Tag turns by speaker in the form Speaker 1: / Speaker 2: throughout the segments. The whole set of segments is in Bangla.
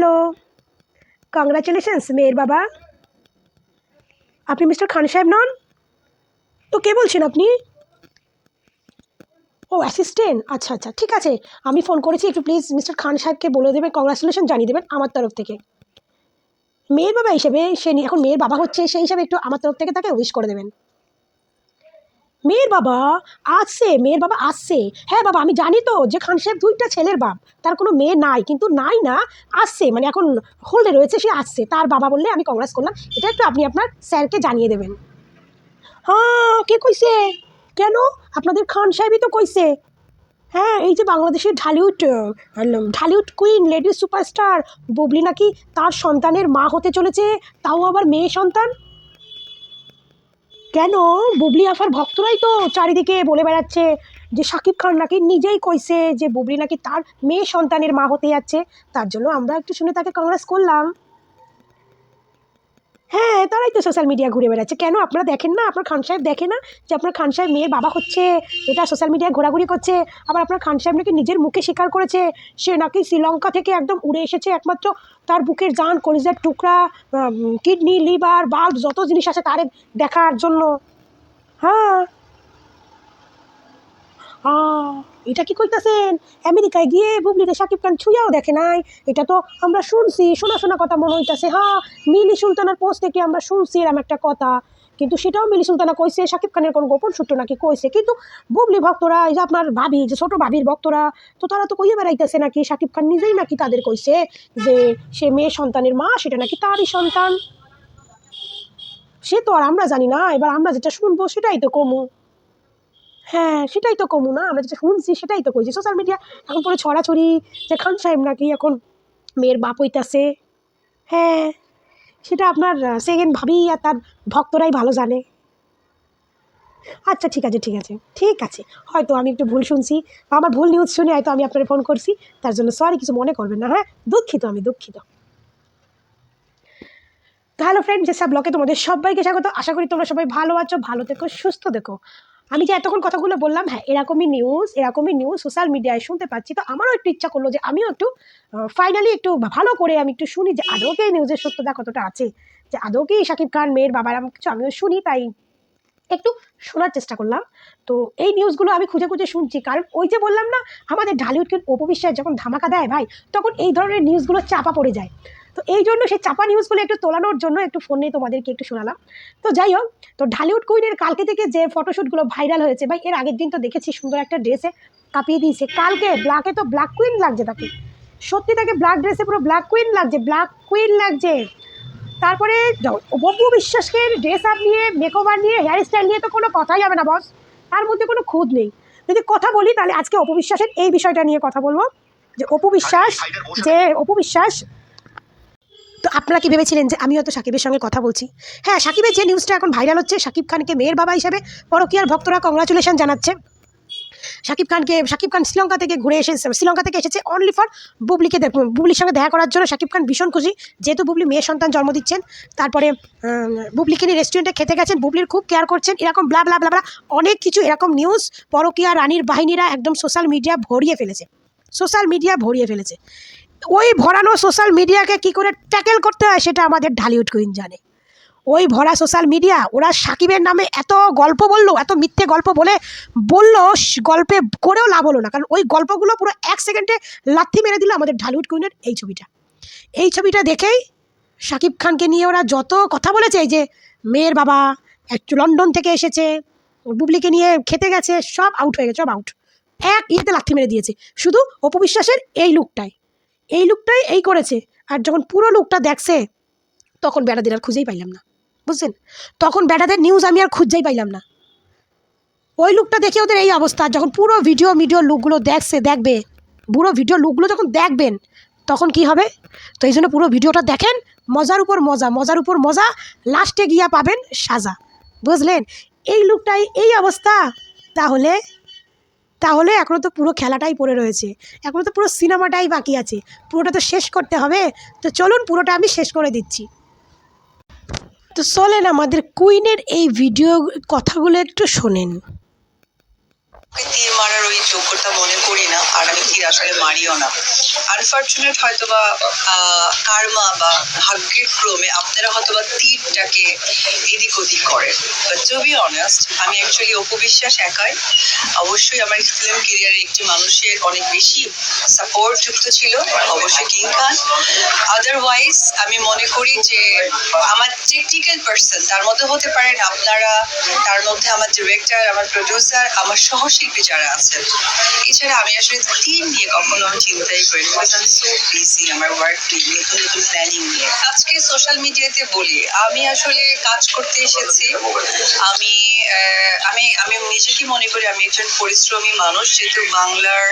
Speaker 1: হ্যালো। কংগ্রাচুলেশনস মেয়ের বাবা। আপনি মিস্টার খান সাহেব নন? তো কে বলছেন আপনি? ও অ্যাসিস্ট্যান্ট আচ্ছা আচ্ছা ঠিক আছে। আমি ফোন করেছি, একটু প্লিজ মিস্টার খান সাহেবকে বলে দেবেন কংগ্রাচুলেশন জানিয়ে দেবেন আমার তরফ থেকে। মেয়ের বাবা হিসেবে সে এখন মেয়ের বাবা হচ্ছে, সেই হিসাবে একটু আমার তরফ থেকে তাকে উইশ করে দেবেন। মেয়ের বাবা আসছে, মেয়ের বাবা আসছে। হ্যাঁ বাবা, আমি জানি তো যে খান সাহেব দুইটা ছেলের বাপ। তার কোনো মেয়ে নাই, কিন্তু নাই না, আসছে। মানে এখন হোল্ডে রয়েছে, সে আসছে। তার বাবা বললে আমি কংগ্রেস করলাম। এটা একটু আপনি আপনার স্যারকে জানিয়ে দেবেন। হ্যাঁ কে কইছে? কেন? আপনাদের খান সাহেবই তো কইছে। হ্যাঁ এই যে বাংলাদেশের Dhallywood Dhallywood queen lady superstar Bubly নাকি তার সন্তানের মা হতে চলেছে, তাও আবার মেয়ে সন্তান? কেন? বুবলি আফার ভক্তরাই তো চারিদিকে বলে বেড়াচ্ছে যে শাকিব খান নাকি নিজেই কইছে যে বুবলি নাকি তার মেয়ে সন্তানের মা হতে যাচ্ছে। তার জন্য আমরা একটু শুনে তাকে কংগ্রেস করলাম। হ্যাঁ তারাই তো সোশ্যাল মিডিয়া ঘুরে বেড়াচ্ছে। কেন? আপনারা দেখেন না? আপনার খান সাহেব দেখে না যে আপনার খান সাহেব মেয়ের বাবা হচ্ছে? এটা সোশ্যাল মিডিয়ায় ঘোরাঘুরি করছে। আবার আপনার খান সাহেব নাকি নিজের মুখে স্বীকার করেছে? সে নাকি শ্রীলঙ্কা থেকে একদম উড়ে এসেছে একমাত্র তার বুকের যান কলিজার টুকরা কিডনি লিভার বাল্ব যত জিনিস আছে তারে দেখার জন্য। হ্যাঁ। আহ, এটা কি কইতাছেন? আমেরিকায় গিয়ে বুবলিতে সাকিব খান ছুঁয়াও দেখে নাই। এটা তো আমরা শুনছি শোনা শোনা কথা মনে হইতাছে। হ্যাঁ মিলি সুলতানার পোস্ট থেকে আমরা শুনছি এরম একটা কথা? কিন্তু সেটাও মিলি সুলতানা কইছে সাকিব খানের কোনো গোপন সূত্র নাকি কইছে। কিন্তু বুবলি ভক্তরা এই যে আপনার ভাবি যে ছোট ভাবির ভক্তরা তো তারা তো কইয়ে বেড়াইতেছে নাকি সাকিব খান নিজেই নাকি তাদের কইছে যে সে মেয়ে সন্তানের মা সেটা নাকি তারই সন্তান? সে তো আর আমরা জানি না এবার আমরা যেটা শুনব সেটাই তো কমু। হ্যাঁ সেটাই তো কমু না। আমরা যেটা শুনছি সেটাই তো কইছি সোশ্যাল মিডিয়া এখন পুরো ছড়াছড়ি যে খান সাহেব নাকি এখন মেয়ের বাপ হইতাছে। হ্যাঁ সেটা আপনার সেকেন্ড ভাবি আর তার ভক্তরাই ভালো জানে। আচ্ছা ঠিক আছে ঠিক আছে ঠিক আছে। হয়তো আমি একটু ভুল শুনছি বা আমার ভুল নিউজ শুনে হয়তো আমি আপনার ফোন করছি, তার জন্য সরি কিছু মনে করবেন না হ্যাঁ? দুঃখিত আমি, দুঃখিত। হ্যালো ফ্রেন্ড যেসব ব্লকে তোমাদের সবাইকে স্বাগত। আশা করি তোমরা সবাই ভালো আছো, ভালো থেকো, সুস্থ দেখো আমি যে এতক্ষণ কথাগুলো বললাম হ্যাঁ এরকমই নিউজ এরকমই নিউজ সোশ্যাল মিডিয়ায় শুনতে পাচ্ছি। তো আমারও একটু ইচ্ছা করল যে আমিও একটু ফাইনালি একটু ভালো করে আমি একটু শুনি যে আদৌকে এই নিউজের সত্যতা কতটা আছে? যে আদৌ কি শাকিব খান, মেয়ের বাবার এমন কিছু আমিও শুনি, তাই একটু শোনার চেষ্টা করলাম। তো এই নিউজগুলো আমি খুঁজে খুঁজে শুনছি। কারণ ওই যে বললাম না, আমাদের ঢালিউডকে অপবিশ্বাস যখন ধামাকা দেয় ভাই, তখন এই ধরনের নিউজগুলো চাপা পড়ে যায়। তো এই জন্য সেই চাপা নিউজগুলো একটু তোলানোর জন্য একটু ফোনে তোমাদেরকে একটু শোনালাম। তো যাই হোক তো ঢালিউড কুইনের কালকে থেকে যে ফটোশ্যুটগুলো ভাইরাল হয়েছে ভাই এর আগের দিন তো দেখেছি সুন্দর একটা ড্রেসে কাঁপিয়ে দিয়েছে। কালকে ব্ল্যাকে তো ব্ল্যাক কুইন লাগছে তাকে। সত্যি তাকে ব্ল্যাক ড্রেসে পুরো ব্ল্যাক কুইন লাগছে ব্ল্যাক কুইন লাগছে। তারপরে বব্বু বিশ্বাসকে ড্রেস আপ নিয়ে মেকওভার নিয়ে হেয়ার স্টাইল নিয়ে তো কোনো কথাই হবে না বস তার মধ্যে কোনো খুঁত নেই। যদি কথা বলি তাহলে আজকে অপবিশ্বাসের এই বিষয়টা নিয়ে কথা বলব। যে অপবিশ্বাস যে অপু বিশ্বাস তো আপনারা কি ভেবেছিলেন যে আমি হয়তো সাকিবের সঙ্গে কথা বলছি? হ্যাঁ সাকিবের যে নিউজটা এখন ভাইরাল হচ্ছে, সাকিব খানকে মেয়ের বাবা হিসেবে পরকিয়ার ভক্তরা কংগ্রাচুলেশন জানাচ্ছে। সাকিব খানকে, সাকিব খান শ্রীলঙ্কা থেকে ঘুরে এসে, শ্রীলঙ্কা থেকে এসেছে অনলি ফর বুবলিকে বুবলির সঙ্গে দেখা করার জন্য। সাকিব খান ভীষণ খুশি, যেহেতু বুবলি মেয়ে সন্তান জন্ম দিচ্ছেন। তারপরে বুবলিকে নিয়ে রেস্টুরেন্টে খেতে গেছেন, বুবলির খুব কেয়ার করছেন। এরকম ব্লা ব্লা ব্লা অনেক কিছু এরকম নিউজ পরকিয়া রানীর বাহিনীরা একদম সোশ্যাল মিডিয়া ভরিয়ে ফেলেছে। সোশ্যাল মিডিয়া ভরিয়ে ফেলেছে। ওই ভরানো সোশ্যাল মিডিয়াকে কি করে ট্যাকেল করতে হয় সেটা আমাদের ঢালিউড কুইন জানে। ওই ভরা সোশ্যাল মিডিয়া ওরা সাকিবের নামে এত গল্প বলল, এত মিথ্যে গল্প বলে বলল গল্পে করেও লাভ হলো না। কারণ ওই গল্পগুলো পুরো এক সেকেন্ডে লাথি মেরে দিল আমাদের ঢালিউড কুইনের এই ছবিটা। এই ছবিটা দেখেই সাকিব খানকে নিয়ে ওরা যত কথা বলেছে যে মেয়ের বাবা লন্ডন থেকে এসেছে বুবলিকে নিয়ে খেতে গেছে, সব আউট হয়ে গেছে, সব আউট এক ইয়েতে লাথি মেরে দিয়েছে। শুধু অপবিশ্বাসের এই লুকটাই এই লুকটাই এই করেছে। আর যখন পুরো লুকটা দেখছে, তখন বেড়াদের আর খুঁজেই পাইলাম না। বুঝছেন? তখন বেড়াদের নিউজ আমি আর খুঁজেই পাইলাম না। ওই লুকটা দেখে ওদের এই অবস্থা। যখন পুরো ভিডিও ভিডিও লুকগুলো দেখছে, দেখবে, পুরো ভিডিও লুকগুলো যখন দেখবেন, তখন কি হবে? তো এই জন্য পুরো ভিডিওটা দেখেন, মজার উপর মজা, মজার উপর মজা লাস্টে গিয়া পাবেন সাজা। বুঝলেন? এই লুকটাই এই অবস্থা। তাহলে তাহলে এখনও তো পুরো খেলাটাই পড়ে রয়েছে। এখনও তো পুরো সিনেমাটাই বাকি আছে। পুরোটা তো শেষ করতে হবে। তো চলুন পুরোটা আমি শেষ করে দিচ্ছি। তো চলেন আমাদের কুইনের এই ভিডিও কথাগুলো একটু শোনেন।
Speaker 2: তীর মারার ওই যোগ্যতা মনে করি না, আর আমি তীর আসলে মারিও না। আনফর্চুনেট হয়তো বা কার্মা বা ভাগ্যের ক্রমে আপনারা হয়তো বা তীরটাকে এদিক ওদিক করেন। বাট টু বি অনেস্ট আমি অ্যাকচুয়ালি অপবিশ্বাস একাই। অবশ্যই আমার ফিল্ম কেরিয়ারে একটি মানুষের অনেক বেশি সাপোর্ট যুক্ত ছিল, অবশ্যই কিং খান আদারওয়াইজ আমি মনে করি যে আমার টেকনিক্যাল পার্সন তার মধ্যে হতে পারেন আপনারা, তার মধ্যে আমার ডিরেক্টর আমার প্রডিউসার আমার সহশিল্পী যারা আছেন, এছাড়া আমি আসলে টিম নিয়ে কখনো আমি চিন্তাই করি বিকজ আমি সো বিজি আমার ওয়ার্ক নিয়ে নতুন নতুন প্ল্যানিং নিয়ে। আজকে সোশ্যাল মিডিয়াতে বলি, আমি আসলে কাজ করতে এসেছি। আমি আমি আমি নিজেকে মনে করি আমি একজন পরিশ্রমী মানুষ, যেহেতু বাংলার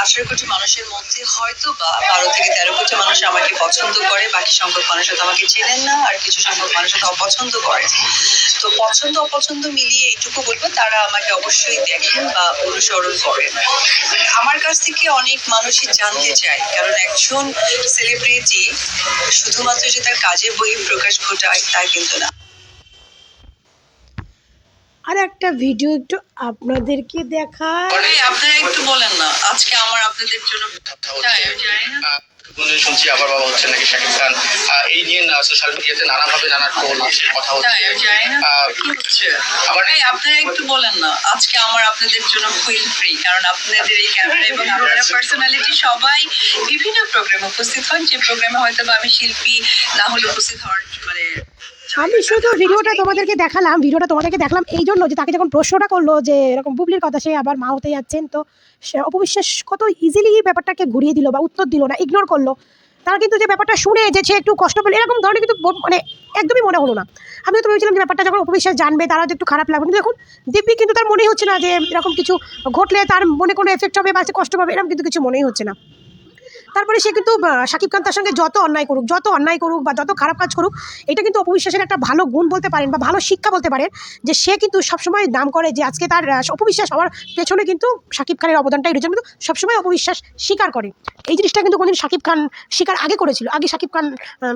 Speaker 2: আঠারো কোটি মানুষের মধ্যে হয়তো বা বারো থেকে তেরো কোটি মানুষ আমাকে পছন্দ করে, বাকি সংখ্যক মানুষ হয়তো আমাকে চেনেন না, আর কিছু সংখ্যক মানুষ হয়তো অপছন্দ করে। তো পছন্দ, অপছন্দ মিলিয়ে এইটুকু বলব, তারা আমাকে অবশ্যই দেখেন বা অনুসরণ করেন। আমার কাছ থেকে অনেক মানুষই জানতে চায়, কারণ একজন সেলিব্রিটি শুধুমাত্র যে তার কাজের বহি প্রকাশ ঘটায়, তা কিন্তু না।
Speaker 1: আর একটা ভিডিও একটু আপনাদেরকে দেখা
Speaker 2: আপনারা একটু বলেন না আজকে আমার আপনাদের জন্য তাই, আমি জানি না।
Speaker 3: গুঞ্জন শুনছি আবার বাবা হচ্ছে নাকি শাকিব খান এই নিয়ে সোশ্যাল মিডিয়াতে নানাভাবে নানা টোল এসে কথা হচ্ছে
Speaker 2: আমি জানি না।
Speaker 3: আহ,
Speaker 2: কি হচ্ছে?
Speaker 3: আবার
Speaker 2: আপনারা একটু বলেন না আজকে আমার আপনাদের জন্য ফুল ফ্রি কারণ আপনাদের এই ক্যামেরা এবং আপনারা পার্সোনালিটি সবাই বিভিন্ন প্রোগ্রামে উপস্থিত হন যে প্রোগ্রামে হয়তো বা আমি শিল্পী না হলে উপস্থিত হওয়ার মানে
Speaker 1: আমি শুধু ভিডিওটা তোমাদেরকে দেখালাম ভিডিওটা তোমাদেরকে দেখলাম এই জন্য যে তাকে যখন প্রশ্নটা করল যে এরকম বুবলির কথা সে আবার মা হতে যাচ্ছেন তো সে অপবিশ্বাস কত ইজিলি ব্যাপারটাকে ঘুরিয়ে দিল বা উত্তর দিল না ইগনোর করল। তারা কিন্তু যে ব্যাপারটা শুনে যে সে একটু কষ্ট পেল এরকম ধরনের কিন্তু মানে একদমই মনে হলো না। আমি তো ভেবেছিলাম যে ব্যাপারটা যখন অপবিশ্বাস জানবে তারা হয়তো একটু খারাপ লাগবে। কিন্তু দেখুন দিব্যি কিন্তু তার মনেই হচ্ছে না যে এরকম কিছু ঘটলে তার মনে কোনো এফেক্ট হবে বা সে কষ্ট পাবে এরকম কিন্তু কিছু মনেই হচ্ছে না। তারপরে সে কিন্তু শাকিব খান তার সঙ্গে যত অন্যায় করুক, যত অন্যায় করুক বা যত খারাপ কাজ করুক, এটা কিন্তু অপবিশ্বাসের একটা ভালো গুণ বলতে পারেন বা ভালো শিক্ষা বলতে পারেন যে সে কিন্তু সবসময় দাম করে যে আজকে তার অপবিশ্বাস হওয়ার পেছনে কিন্তু শাকিব খানের অবদানটাই রয়েছে কিন্তু সবসময় অপবিশ্বাস স্বীকার করে। এই জিনিসটা কিন্তু কোনোদিন শাকিব খান স্বীকার আগে করেছিল। আগে শাকিব খান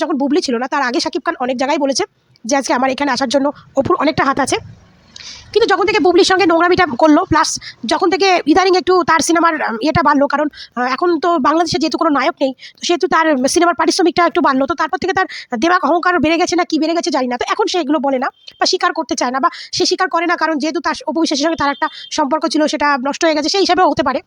Speaker 1: যখন বুবলি ছিল না, তার আগে শাকিব খান অনেক জায়গায় বলেছে যে আজকে আমার এখানে আসার জন্য অপুর অনেকটা হাত আছে। কিন্তু যখন থেকে বুবলির সঙ্গে নোংরামিটা করল প্লাস যখন থেকে ইদানিং একটু তার সিনেমার ইয়েটা বাড়লো, কারণ এখন তো বাংলাদেশে যেহেতু কোনো নায়ক নেই, তো সেহেতু তার সিনেমার পারিশ্রমিকটা একটু বাড়লো। তো তারপর থেকে তার দেবাক অহংকার বেড়ে গেছে না, কি বেড়ে গেছে জানি না। তো এখন সে এগুলো বলে না বা স্বীকার করতে চায় না বা সে স্বীকার করে না, কারণ যেহেতু তার অপবিশ্বাসের সঙ্গে তার একটা সম্পর্ক ছিল, সেটা নষ্ট হয়ে গেছে, সেই হিসাবেও হতে পারে।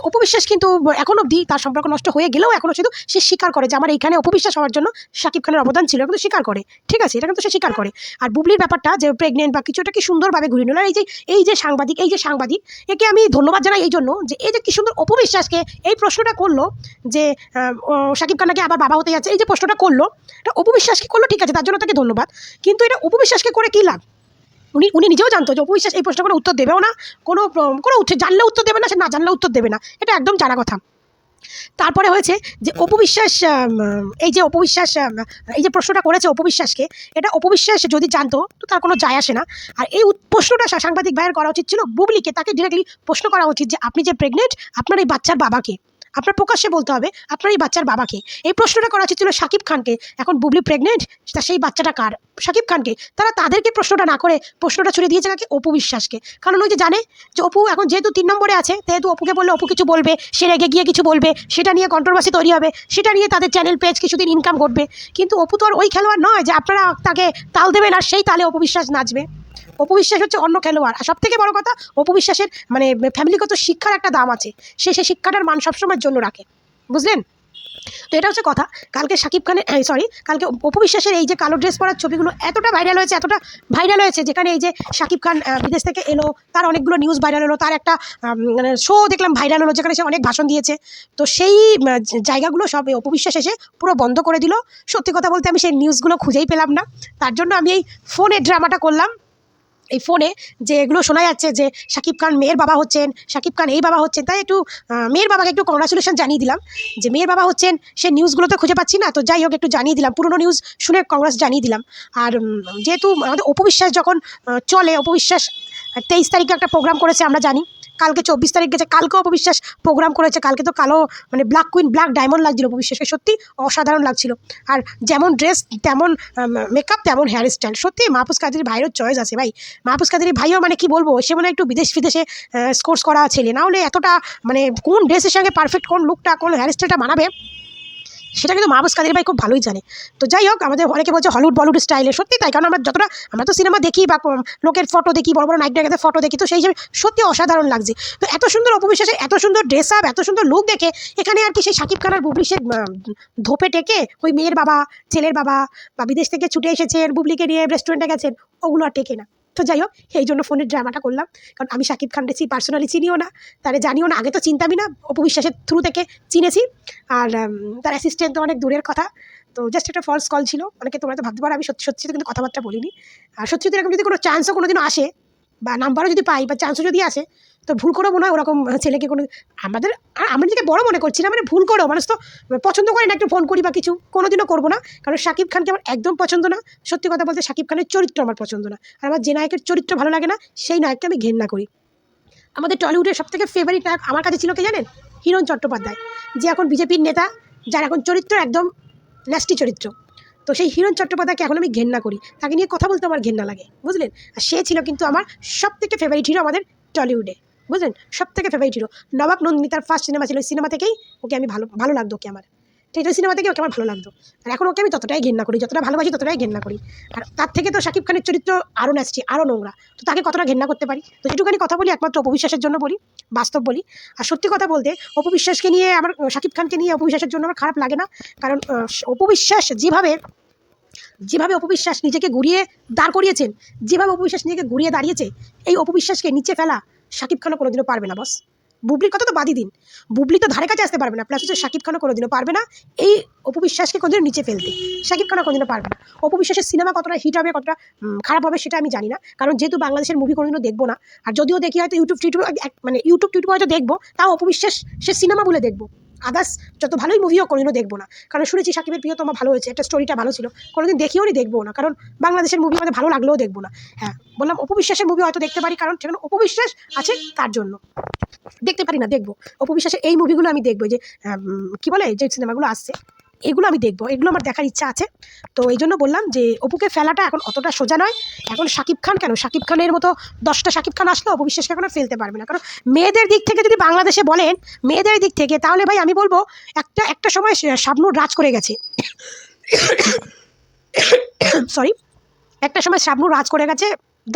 Speaker 1: তো অপবিশ্বাস কিন্তু এখন অবধি তার সম্পর্ক নষ্ট হয়ে গেলেও এখনও শুধু সে স্বীকার করে যে আমার এইখানে অপবিশ্বাস হওয়ার জন্য শাকিব খানের অবদান ছিল কিন্তু স্বীকার করে। ঠিক আছে, এটা কিন্তু সে স্বীকার করে। আর বুবলির ব্যাপারটা যে প্রেগনেন্ট বা কিছুটা কি সুন্দরভাবে ঘুরে নিল, এই যে এই যে সাংবাদিক, এই যে সাংবাদিক, একে আমি ধন্যবাদ জানাই এই জন্য যে এই যে কি সুন্দর অপবিশ্বাসকে এই প্রশ্নটা করল যে শাকিব খান আবার বাবা হতে যাচ্ছে, এই যে প্রশ্নটা করল, এটা অপবিশ্বাসকে করল, ঠিক আছে, তার জন্য তাকে ধন্যবাদ। কিন্তু এটা অপবিশ্বাসকে করে কী লাভ? উনি উনি নিজেও জানতো যে অপবিশ্বাস এই প্রশ্ন কোনো উত্তর দেবেও না, কোনো কোনো উত্তর জানলে উত্তর দেবে না, সে না জানলে উত্তর দেবে না। এটা একদম জানা কথা। তারপরে হয়েছে যে অপবিশ্বাস এই যে অপবিশ্বাস এই যে প্রশ্নটা করেছে অপবিশ্বাসকে, এটা অপবিশ্বাস যদি জানতো, তো তার কোনো যায় আসে না। আর এই প্রশ্নটা সাংবাদিক ভাইয়ের করা উচিত ছিল, বুবলিকে তাকে ডিরেক্টলি প্রশ্ন করা উচিত যে, আপনি যে প্রেগনেন্ট আপনার এই বাচ্চার বাবাকে আপনার প্রকাশ্যে বলতে হবে, আপনার এই বাচ্চার বাবাকে। এই প্রশ্নটা করা উচিত ছিল শাকিব খানকে। এখন বুবলি প্রেগনেন্ট তা সেই বাচ্চাটা কার? শাকিব খানকে। তারা তাদেরকে প্রশ্নটা না করে প্রশ্নটা ছুড়ে দিয়েছে নাকি অপু বিশ্বাসকে। কারণ ওই যে জানে যে অপু এখন যেহেতু তিন নম্বরে আছে যেহেতু অপুকে বললে অপু কিছু বলবে, সে রেগে গিয়ে কিছু বলবে, সেটা নিয়ে কন্ট্রোভার্সি তৈরি হবে, সেটা নিয়ে তাদের চ্যানেল পেজ কিছুদিন ইনকাম করবে কিন্তু অপু তো আর ওই খেলোয়াড় নয় যে আপনারা তাকে তাল দেবেন আর সেই তালে অপবিশ্বাস নাচবে। অপবিশ্বাস হচ্ছে অন্য খেলোয়াড়। আর সব থেকে বড় কথা অপবিশ্বাসের মানে ফ্যামিলিগত শিক্ষার একটা দাম আছে। সে সেই শিক্ষাটার মান সবসময়ের জন্য রাখে। বুঝলেন? তো এটা হচ্ছে কথা। কালকে শাকিব খানের সরি কালকে অপবিশ্বাসের এই যে কালো ড্রেস পরার ছবিগুলো এতটা ভাইরাল হয়েছে, এতটা ভাইরাল হয়েছে, যেখানে এই যে শাকিব খান বিদেশ থেকে এলো, তার অনেকগুলো নিউজ ভাইরাল হলো, তার একটা মানে শো দেখলাম ভাইরাল হলো, যেখানে সে অনেক ভাষণ দিয়েছে। তো সেই জায়গাগুলো সব এই অপবিশ্বাস এসে পুরো বন্ধ করে দিল। সত্যি কথা বলতে আমি সেই নিউজগুলো খুঁজেই পেলাম না। তার জন্য আমি এই ফোনে ড্রামাটা করলাম। এই ফোনে যে এগুলো শোনা যাচ্ছে যে শাকিব খান মেয়ের বাবা হচ্ছেন শাকিব খান এই বাবা হচ্ছেন, তাই একটু মেয়ের বাবাকে একটু কংগ্রাচুলেশন জানিয়ে দিলাম যে মেয়ের বাবা হচ্ছেন, সে নিউজগুলো তো খুঁজে পাচ্ছি না, তো যাই হোক একটু জানিয়ে দিলাম, পুরনো নিউজ শুনে কংগ্রেস জানিয়ে দিলাম। আর যেহেতু আমাদের অপবিশ্বাস যখন চলে, অপবিশ্বাস তেইশ তারিখে একটা প্রোগ্রাম করেছে, আমরা জানি। কালকে চব্বিশ তারিখ গেছে কালকে অপবিশ্বাস প্রোগ্রাম করেছে, কালকে তো কালো মানে ব্ল্যাক কুইন ব্ল্যাক ডায়মন্ড লাগছিল অপবিশ্বাসকে। সত্যি অসাধারণ লাগছিল। আর যেমন ড্রেস তেমন মেকআপ তেমন হেয়ার স্টাইল সত্যি মাহফুজ কাদের ভাইয়েরও চয়েস আছে ভাই। মাহফুজ কাদের ভাইও মানে কি বলব, সে মানে একটু বিদেশ বিদেশে স্কোর্স করা ছেলে। না হলে এতটা মানে কোন ড্রেসের সঙ্গে পারফেক্ট কোন লুকটা কোন হেয়ার স্টাইলটা মানাবে? সেটা কিন্তু মাহবুজ কাদের ভাই খুব ভালোই জানে। তো যাই হোক, আমাদের অনেকে বলছে হলিউড বলিউড স্টাইলে সত্যি তাই, কারণ আমরা যতটা, আমরা তো সিনেমা দেখি বা লোকের ফটো দেখি, বড় বড় নাইট ডাকাতের ফটো দেখি, তো সেই হিসেবে সত্যি অসাধারণ লাগছে। তো এত সুন্দর অপবিশ্বাসে, এত সুন্দর ড্রেস আপ এত সুন্দর লুক দেখে, এখানে আর কি সেই সাকিব খান আর বুবলি সে ধোপে টেকে ওই মেয়ের বাবা, ছেলের বাবা বা বিদেশ থেকে ছুটে এসেছেন, বুবলিকে নিয়ে রেস্টুরেন্টে গেছেন, ওগুলো আর টেকে না। তো যাই হোক, এই জন্য ফোনের ড্রামাটা করলাম। কারণ আমি সাকিব খানকে চি পার্সোনালি চিনিও না। তারে জানিও না, আগে তো চিনতামই না। অপবিশ্বাসের থ্রু থেকে চিনেছি। আর তার অ্যাসিস্ট্যান্ট তো অনেক দূরের কথা। তো জাস্ট একটা ফলস কল ছিল। অনেকে তোমরা তো ভাবতে পারো, আমি সত্যি সত্যি কিন্তু কথাবার্তা বলিনি। আর সত্যি এরকম যদি কোনো চান্সও কোনোদিনও আসে, বা নাম্বারও যদি পাই, বা চান্সও যদি আসে তো ভুল করেও মনে হয় ওরকম ছেলেকে কোনো, আমাদের আমরা নিজেকে বড় মনে করছি না মানে ভুল করেও মানুষ তো পছন্দ করে না একটু ফোন করি বা কিছু, কোনোদিনও করব না, কারণ শাকিব খানকে আমার একদম পছন্দ না, সত্যি কথা বলতে শাকিব খানের চরিত্র আমার পছন্দ না, আর আমার যে নায়কের চরিত্র ভালো লাগে না, সেই নায়ককে আমি ঘেন্না করি। আমাদের টলিউডের সব থেকে ফেভারিট নায়ক আমার কাছে ছিল কে জানেন? হিরণ চট্টোপাধ্যায়, যে এখন বিজেপির নেতা, যার এখন চরিত্র একদম ন্যাস্টি চরিত্র। তো সেই হিরণ চট্টোপাধ্যায়কে এখন আমি ঘেন্না করি, তাকে নিয়ে কথা বলতে আমার ঘেন্না লাগে, বুঝলেন? আর সে ছিল কিন্তু আমার সব থেকে ফেভারিট হিরো আমাদের টলিউডে। বুঝলেন? সব থেকে ফেভারিট হিরো নবাক নন্দিনী তার ফার্স্ট সিনেমা ছিল ওই সিনেমা থেকেই ওকে আমি ভালো ভালো লাগতো ওকে আমার। ঠিক আছে সিনেমা থেকে ওকে আমার ভালো লাগতো। আর এখন ওকে আমি ততটাই ঘেন্না করি, যতটা ভালোবাসি ততটাই ঘেন্না করি। আর তার থেকে তো শাকিব খানের চরিত্র আরও ন্যাস্টি আরও নোংরা। তো তাকে কতটা ঘেন্না করতে পারি? তো যেটুখানি কথা বলি, একমাত্র অপবিশ্বাসের জন্য বলি, বাস্তব বলি। আর সত্যি কথা বলতে, অপবিশ্বাসকে নিয়ে আমার শাকিব খানকে নিয়ে অপবিশ্বাসের জন্য আমার খারাপ লাগে না। কারণ অপবিশ্বাস যেভাবে যেভাবে অপবিশ্বাস নিজেকে ঘুরিয়ে দাঁড় করিয়েছেন, যেভাবে অপবিশ্বাস নিজেকে ঘুরিয়ে দাঁড়িয়েছে, এই অপবিশ্বাসকে নিচে ফেলা শাকিব খানও কোনোদিনও পারবে না বস বুবলির কথা তো বাদই দিন। বুবলি তো ধারে কাছে আসতে পারবে না প্লাস হচ্ছে শাকিব খানও কোনোদিনও পারবে না। এই অপবিশ্বাসকে কোনোদিনও নিচে ফেলতে। শাকিব খানও কোনোদিনও পারবে না। অপবিশ্বাসের সিনেমা কতটা হিট হবে, কতটা খারাপ হবে সেটা আমি জানি না। কারণ যেহেতু বাংলাদেশের মুভি কোনোদিনও দেখব না, আর যদিও দেখি হয়তো ইউটিউব টিউটিউব মানে ইউটিউব টিউটিউব হয়তো দেখব, তাও অপবিশ্বাস সে সিনেমা বলে দেখব। আদার্স যত ভালোই মুভিও কোনোদিনও দেখব না। কারণ শুনেছি সাকিবের প্রিয় তোমার ভালো হয়েছে, একটা স্টোরিটা ভালো ছিল। কোনোদিন দেখিও নি দেখব না। কারণ বাংলাদেশের মুভি আমাদের ভালো লাগলেও দেখব না। হ্যাঁ বললাম অপবিশ্বাসের মুভি হয়তো দেখতে পারি, কারণ সেখানে অপবিশ্বাস আছে তার জন্য। দেখতে পারি না, দেখব। অপবিশ্বাসের এই মুভিগুলো আমি দেখব যে কি বলে, যে সিনেমাগুলো আসছে। এগুলো আমি দেখব। এগুলো আমার দেখার ইচ্ছা আছে। তো এই জন্য বললাম যে, অপুকে ফেলাটা এখন অতটা সোজা নয়। এখন শাকিব খান কেন? শাকিব খানের মতো দশটা শাকিব খান আসলে অপবিশ্বাসকে এখন ফেলতে পারবে না। কারণ মেয়েদের দিক থেকে যদি বাংলাদেশে বলেন, মেয়েদের দিক থেকে, তাহলে ভাই আমি বলব, একটা একটা সময় শাবনুর রাজ করে গেছে। সরি একটা সময় শাবনুর রাজ করে গেছে,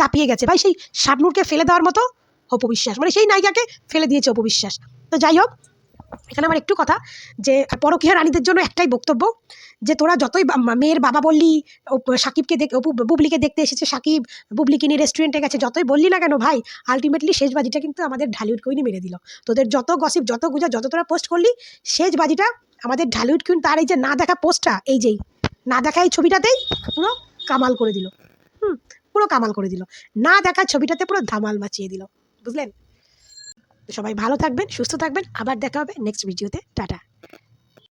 Speaker 1: দাপিয়ে গেছে। ভাই সেই শাবনুরকে ফেলে দেওয়ার মতো অপবিশ্বাস মানে সেই নায়িকাকে ফেলে দিয়েছে অপবিশ্বাস তো যাই হোক এখানে আমার একটু কথা যে পরকীয়া রানীদের জন্য একটাই বক্তব্য যে তোরা যতই মেয়ের বাবা বললি সাকিবকে দেখ বুবলিকে দেখতে এসেছে, সাকিব বুবলিকে নিয়ে রেস্টুরেন্টে গেছে, যতই বললি না কেন ভাই আলটিমেটলি শেষ বাজিটা কিন্তু আমাদের ঢালিউড কুইনই মেরে দিল। তোদের যত গসিপ যত গুজা যত তোরা পোস্ট করলি শেষ বাজিটা আমাদের ঢালিউড কুইন তার এই যে না দেখা পোস্টটা এই যেই, না দেখা এই ছবিটাতেই পুরো কামাল করে দিল। হুম, পুরো কামাল করে দিল। না দেখা ছবিটাতে পুরো ধামাল মাচিয়ে দিল। বুঝলেন? সবাই ভালো থাকবেন সুস্থ থাকবেন। আবার দেখা হবে নেক্সট ভিডিওতে টাটা।